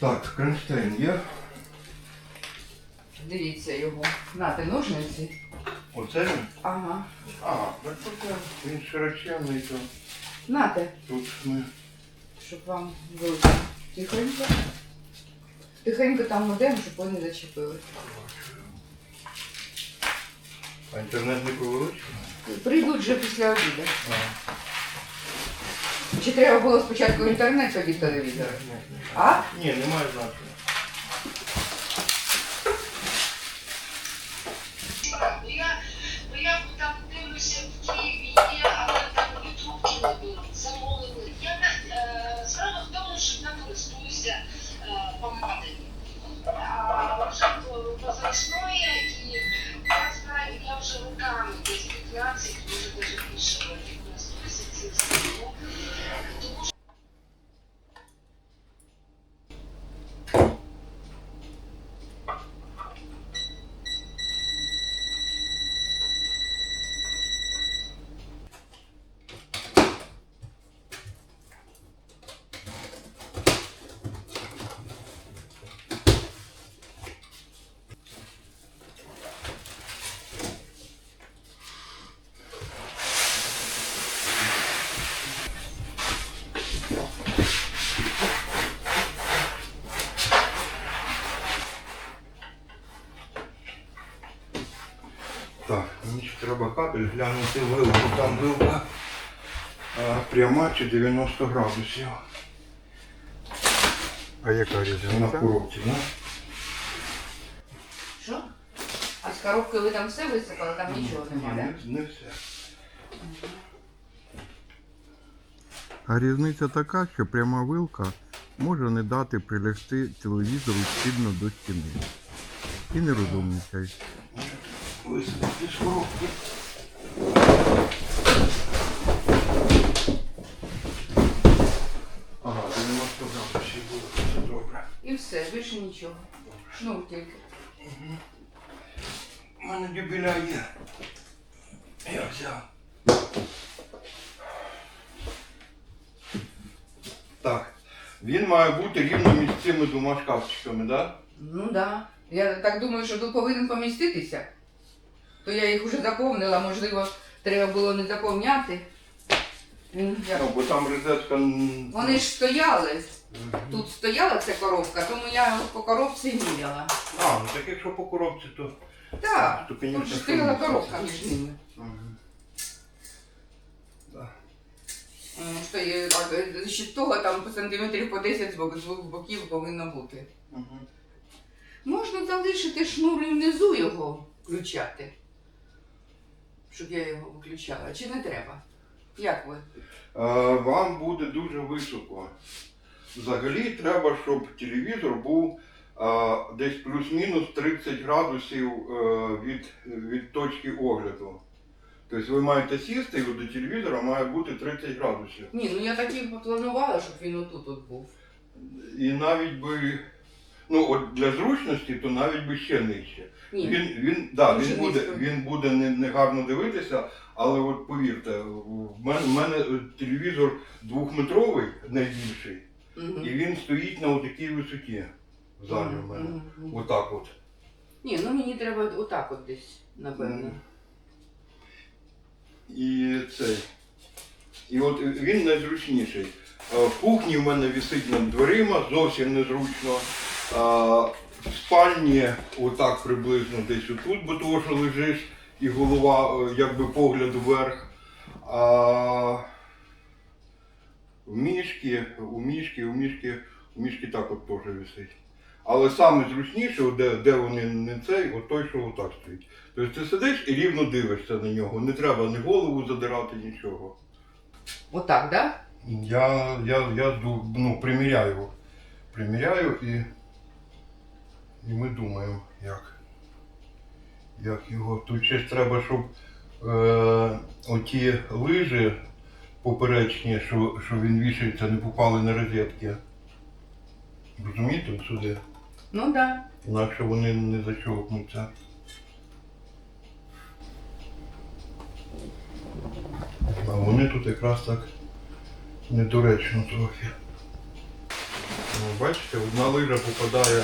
Так, кронштейн є. Дивіться його. Нате ножниці. Оце він? Ага. А, так оце. Він широченний, то Нате, тут ми. щоб вам вилучити. Тихенько. Тихенько там будемо, щоб ви не зачепили. А інтернет не повеличує? Прийдуть вже після обіду. А. Чи треба було спочатку інтернет, тоді телевізор? Ні, ні. А? Ні, немає значення. Ну, Я, ну я там дивлюся в Києві є, але там і трубки не беруть, замовили. Треба капель глянути вилку. Там вилка пряма чи 90 градусів. А яка різниця? На коробці, да? Що? А з коробки ви там все висипали, там нічого Ні, немає, не, не все. А різниця така, що пряма вилка може не дати прилягти телевізору спільно до стіни. І не розумничай. Висипати з коробки. Ага, 90 градусів було, все добре. І все, більше нічого. Шнур тільки. У мене дюбеля є. Я взяв. Так. Він має бути рівно між цими двома шкафчиками, так? Ну так. Да. Я так думаю, що тут повинен поміститися. То я їх вже заповнила, можливо, треба було не заповняти. Ну, бо там розетка. м, Вони ж стояли. Тут стояла ця коробка, тому я по коробці міряла. А, ну так якщо по коробці, то. Так, то, тут ж стояла коробка між ними. Мгм. М, Що є, а, е, ще того там по сантиметрів по 10 з бок- з двох боків повинно бути. Мгм. Можна залишити шнур і внизу його включати. Щоб я його виключала. Чи не треба? Як ви? Е, Вам буде дуже високо. Взагалі треба, щоб телевізор був е, десь плюс-мінус 30 градусів е, від, від точки огляду. Тобто ви маєте сісти і до телевізора має бути 30 градусів. Ні, ну я так і планувала, щоб він отут от був. І навіть би, ну от для зручності, то навіть би ще нижче. Ні. Він, він, да, Дуже він буде, низько. він буде не, не гарно дивитися, але от повірте, в мене, в мене е, телевізор двохметровий, найбільший, Мгм. і він стоїть на такій висоті в залі в мене. Мгм, мгм. Отак от. Ні, ну мені треба отак от десь, напевно. І цей. І от він найзручніший. Е, В кухні в мене висить над дверима, зовсім незручно. В спальні отак приблизно десь отут, бо того, що лежиш і голова е, якби погляд вверх. А в мішки, у мішки, у мішки, у мішки так от теж висить. Але саме зручніше, де, де вони не цей, от той, що отак стоїть. Тобто ти сидиш і рівно дивишся на нього. Не треба ні голову задирати, нічого. Отак, да? Я, я, я ну, приміряю. Приміряю і, і ми думаємо, як, як його. Тут ще треба, щоб е, оті лижі поперечні, що, що він вішається, не попали на розетки. Розумієте, сюди. Ну так. Да. Інакше вони не зачовкнуться. А вони тут якраз так недоречно трохи. Ну, бачите, одна лижа попадає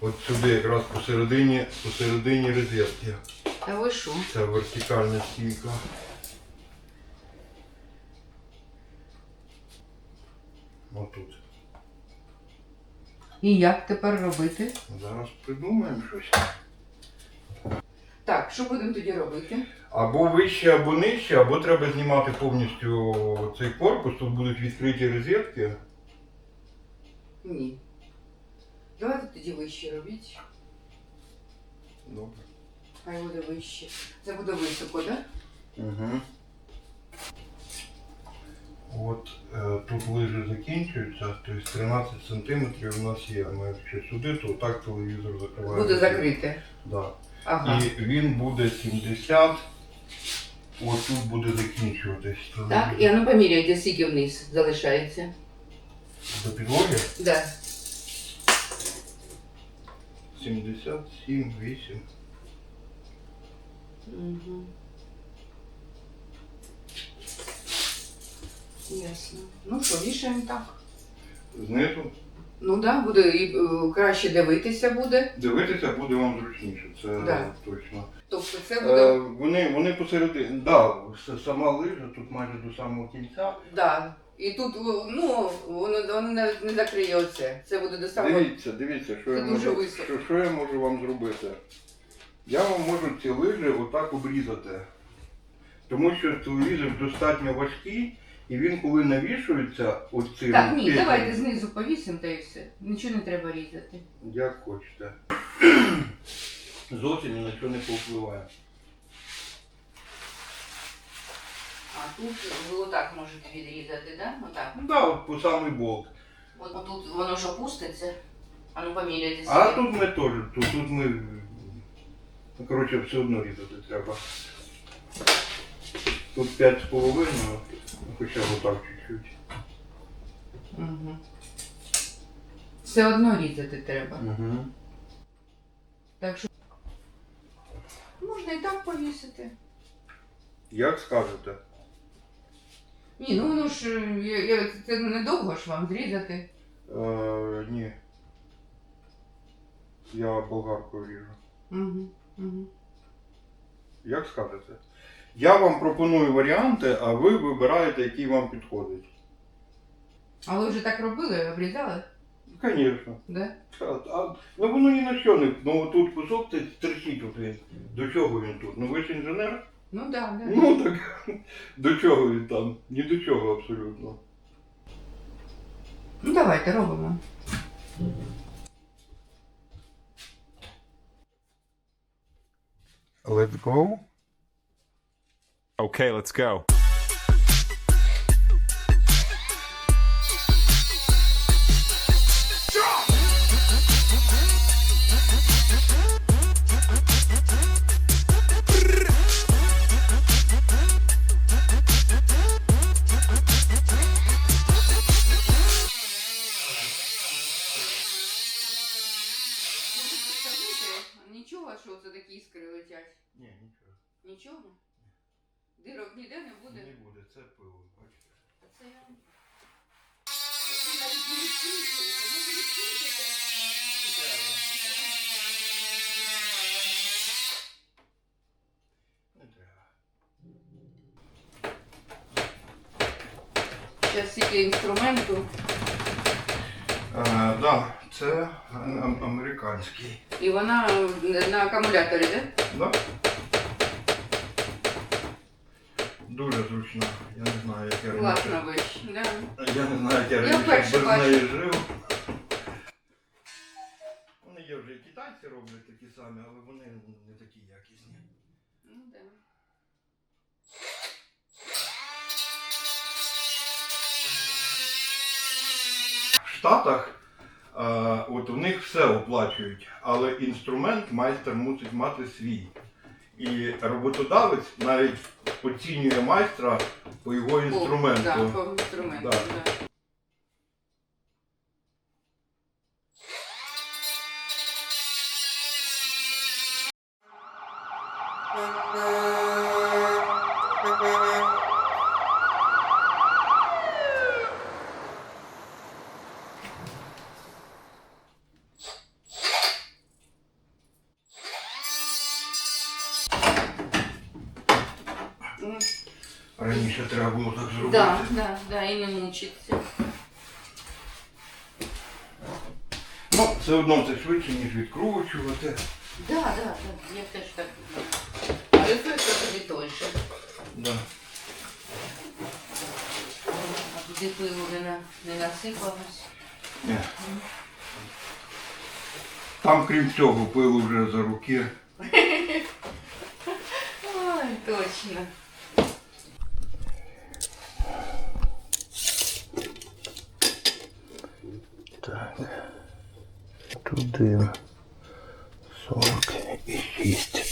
от сюди, якраз посередині, посередині розетки. Та ви що? Це вертикальна стійка. Отут. І як тепер робити? Зараз придумаємо щось. Так, що будемо тоді робити? Або вище, або нижче, або треба знімати повністю цей корпус. Тут будуть відкриті розетки. Ні. Давайте тоді вище робіть. Добре. Хай буде вище. Це буде високо, так? Угу. От е, тут лижі закінчуються, тобто 13 сантиметрів у нас є. Ми якщо сюди, то так телевізор Да? закривається. Буде закрите. Да. Ага. І він буде 70. От тут буде закінчуватись. Так, і ну поміряйте, скільки вниз залишається. До підлоги Да. 77, 8. Угу. Ясно. Ну що, вішаємо так. Знизу. Ну так, да, буде і е, краще дивитися буде. Дивитися буде вам зручніше, це Да. точно. Тобто це Е, буде. вони, вони посередині. Да, с- сама лижа тут майже до самого кінця. Да. І тут, ну, воно, воно не, не закриє оце. Це буде до самого. Дивіться, дивіться, що Це я, дуже можу, високо. що, що я можу вам зробити. Я вам можу ці лижі отак обрізати. Тому що телевізор достатньо важкий, і він коли навішується оцим. Так, ні, петлям, давайте знизу повісимо та і все. Нічого не треба різати. Як хочете. Зовсім ні на що не повпливає. А тут ви отак можете відрізати, да? Отак. Ну так, от по самий болт. От тут воно ж опуститься. А ну поміряйте А тут ми теж, тут, тут ми. Ну, коротше, все одно різати треба. Тут 5,5, ну, хоча б отак чуть-чуть. Угу. Все одно різати треба. Угу. Так що можна і так повісити. Як скажете? Ні, ну воно ж е, я, я, це недовго ж вам зрізати. Е, ні. Я болгаркою ріжу. Угу. Угу. Як скажете? Я вам пропоную варіанти, а ви вибираєте, який вам підходить. А ви вже так робили, обрізали? Звісно. Да? А, ну воно ні на що не. Ну тут кусок це от він. До чого він тут? Ну ви ж інженер? Ну так, да, да. Ну так до чого він там? Ні до чого абсолютно. Ну давайте робимо. Let's go. Okay, let's go. Нічого, що це такі іскри летять. Ні, нічого. Нічого? Дирок ніде не буде. Не буде, це пиво, бачите. А Це я. Це навіть не відкручуєте, не відкручуєте. Не треба. Зараз стільки інструменту. Так, да, це ам- американський. І вона на акумуляторі, так? Да? Дуже зручно. Я не знаю, як я Класна раніше. вещь. Да. Я не знаю, як я Я раніше вперше без бачу. неї жив. Вони є вже і китайці роблять такі самі, але вони не такі якісні. Ну, да. В Штатах от у них все оплачують, але інструмент майстер мусить мати свій. І роботодавець навіть оцінює майстра по його інструменту. Да, по інструменту, Да. да. Раніше зробити. Да, да, да, і не мучиться. Ну, все одно це швидше, ніж відкручувати. Да, да, да, я теж так. Але ефект тобі же. Да. А туди пилу не, на, не насипалось. Ні. Там, крім цього, пилу вже за руки. Ой, точно. Так. Туди 46.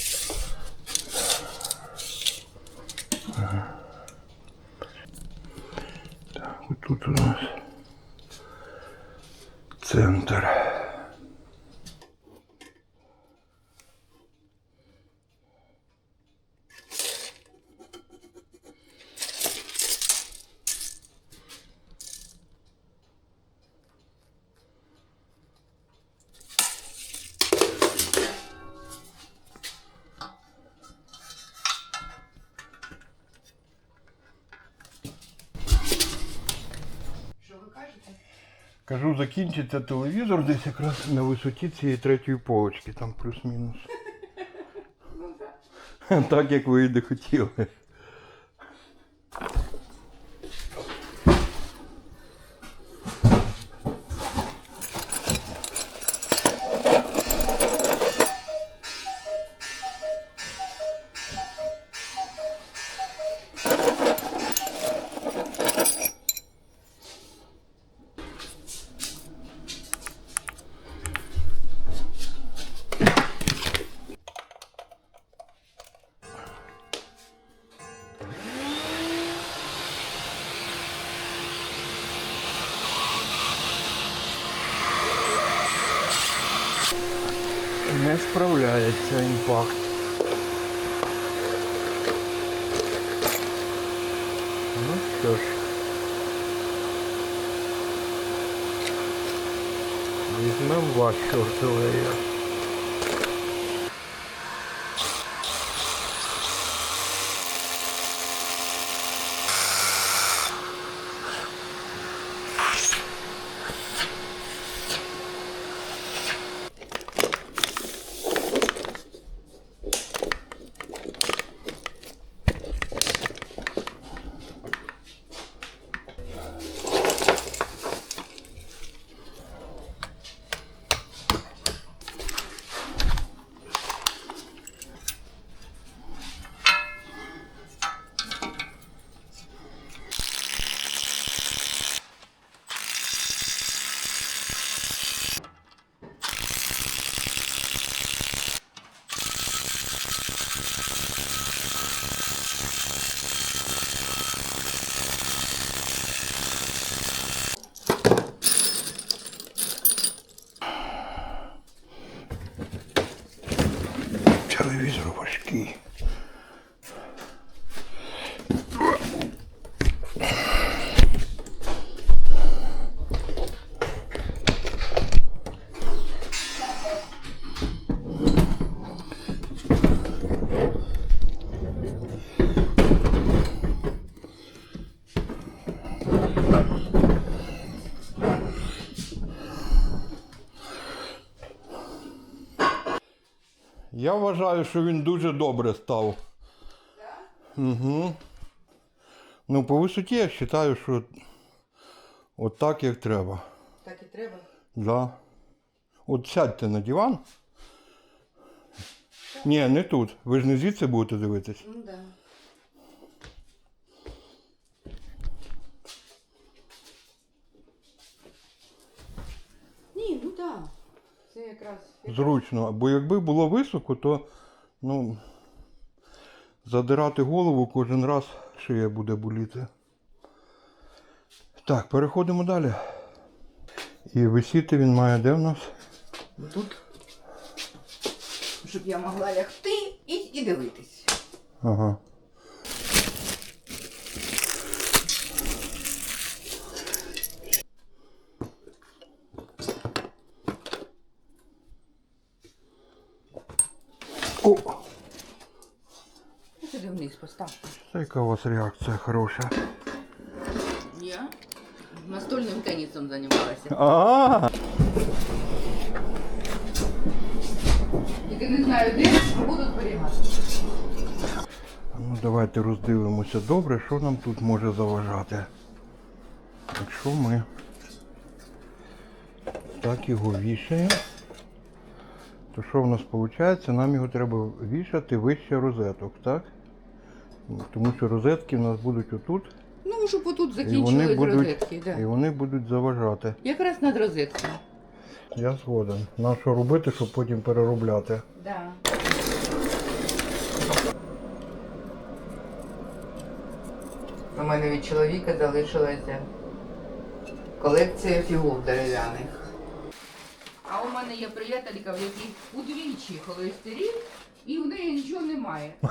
Так, тут у нас центр. Кажу, закінчиться телевізор десь якраз на висоті цієї третьої полочки, там плюс-мінус. Так, як ви і не хотіли. Не справляється імпакт. Ну що ж. Візьмемо вашу артилерію. Телевізор важкий. Я вважаю, що він дуже добре став. Угу. Ну, по висоті я вважаю, що от так як треба. Так і треба. Да. От сядьте на диван. Ні, не тут. Ви ж не звідси будете дивитись. Ну да. Ні, ну так. Це якраз. Зручно. Бо якби було високо, то ну, задирати голову кожен раз шия буде боліти. Так, переходимо далі. І висіти він має де в нас? Тут. Щоб я могла лягти і, і дивитись. Ага. Це яка у вас реакція хороша. Я настольним тенісом займалася. А, Тільки не знаю де, буду зберігати. ну давайте роздивимося добре, що нам тут може заважати. Якщо ми так його вішаємо, то що в нас виходить? Нам його треба вішати вище розеток, так? Тому що розетки в нас будуть отут, Ну, щоб отут і вони закінчились будуть, розетки. Да. і вони будуть заважати. Якраз над розеткою. Я згоден. На що робити, щоб потім переробляти. Да. У мене від чоловіка залишилася колекція фігур дерев'яних. А у мене є приятелька, в якій удвічі холестерин, і в неї нічого немає.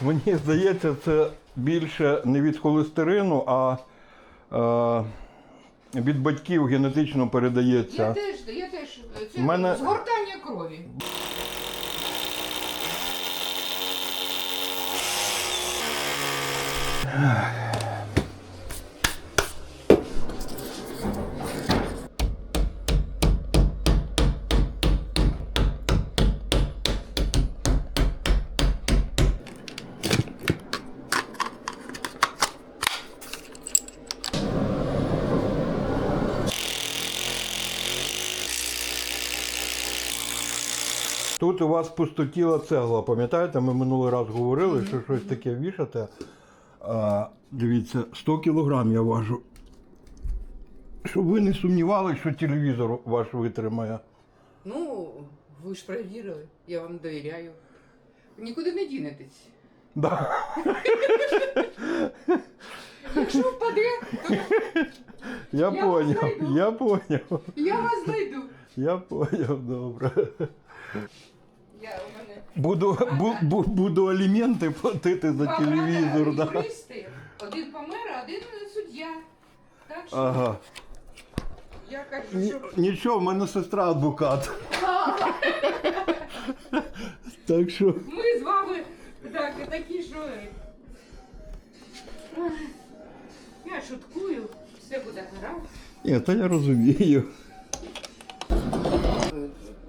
Мені здається, це більше не від холестерину, а е, від батьків генетично Я передається. теж, я теж. Це мене- згортання крові. Вас пустотіла цегла, пам'ятаєте, ми минулий раз говорили, що щось таке вішати. А, дивіться, 100 кілограм я важу. Щоб ви не сумнівалися, що телевізор ваш витримає. Ну, ви ж перевірили, я вам довіряю. Нікуди не дінетесь. Да. Якщо впаде, то Я Я поняв, знайду. я поняв, я вас знайду. я поняв, добре. Я у мене Буду, бу, бу, буду аліменти платити за два телевізор. брата Да? юристи. Один помер, а один суддя. Так що Ага. я кажу, Ні, що нічого, в мене сестра адвокат. Так що. ми з вами так, такі, що. Ах, Я шуткую, все буде гаразд. Ні, та я розумію.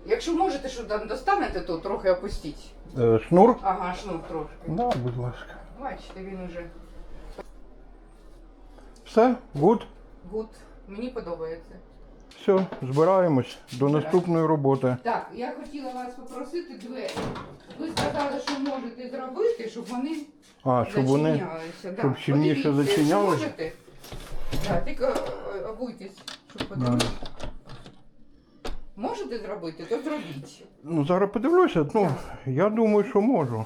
Якщо можете, що там достанете, то трохи опустіть. Е, шнур? Ага, шнур трошки. Да, будь ласка. Бачите, він уже Все, гуд. гуд. Мені подобається. Все, збираємось до наступної роботи. Так, я хотіла вас попросити двері. Ви сказали, що можете зробити, щоб вони А, щоб вони. зачинялися. Да. щоб щільніше Подивіться, зачинялися? Можете? Так, тільки е, обуйтесь, щоб подивитися. Можете зробити, то зробіть. Ну, зараз подивлюся. Ну, я думаю, що можу.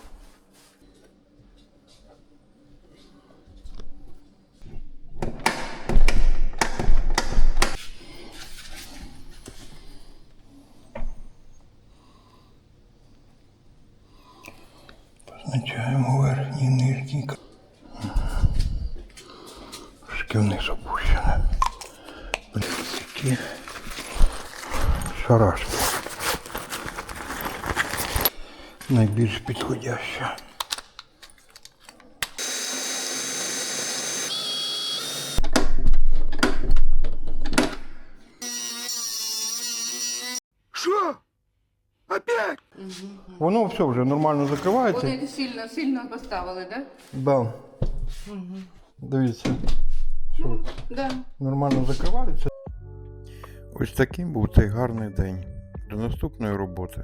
Воно все вже нормально закривається. Вони сильно, сильно поставили, так? Да. Дивіться. Що Да? Да. нормально закривається. Ось таким був цей гарний день. До наступної роботи.